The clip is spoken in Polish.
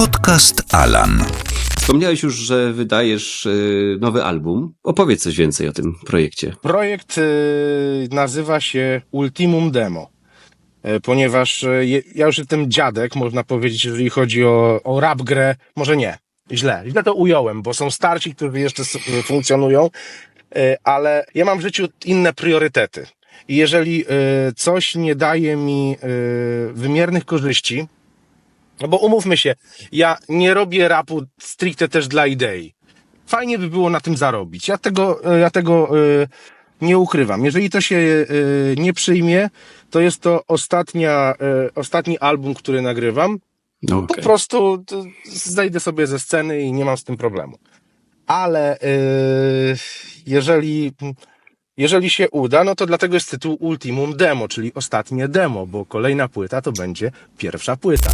Podcast Alan. Wspomniałeś już, że wydajesz y, nowy album. Opowiedz coś więcej o tym projekcie. Projekt y, nazywa się Ultimum Demo, y, ponieważ je- ja już jestem dziadek, można powiedzieć, jeżeli chodzi o, o rap grę. Może nie, źle, źle to ująłem, bo są starsi, którzy jeszcze y, funkcjonują, y, ale ja mam w życiu inne priorytety. I jeżeli coś nie daje mi wymiernych korzyści, no bo umówmy się, ja nie robię rapu stricte też dla idei fajnie by było na tym zarobić. Ja tego, ja tego y, nie ukrywam. Jeżeli to się y, nie przyjmie, to jest to ostatnia, y, ostatni album, który nagrywam. No, Po prostu zejdę sobie ze sceny i nie mam z tym problemu. Ale y, jeżeli, jeżeli się uda, no to dlatego jest tytuł Ultimum Demo, czyli ostatnie demo, bo kolejna płyta to będzie pierwsza płyta.